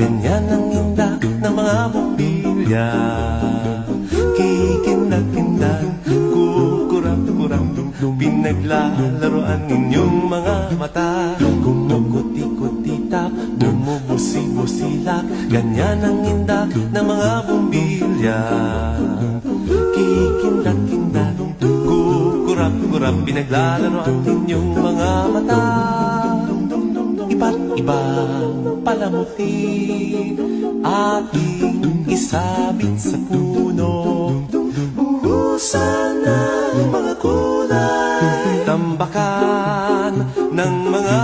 Ganyan ang indak ng mga bumbilya Pinaglalaroan ninyong mga mata. Kumukuti-kutitap, bumubusi-busilak Ganyan ang indak ng mga bumbilya. Kikindag-kindag, kukurap-kurap Pinaglalaroan ninyong mga mata. Iba't ibang palamuti Ating isabit sa puno. Uhusan Tambakan ng mga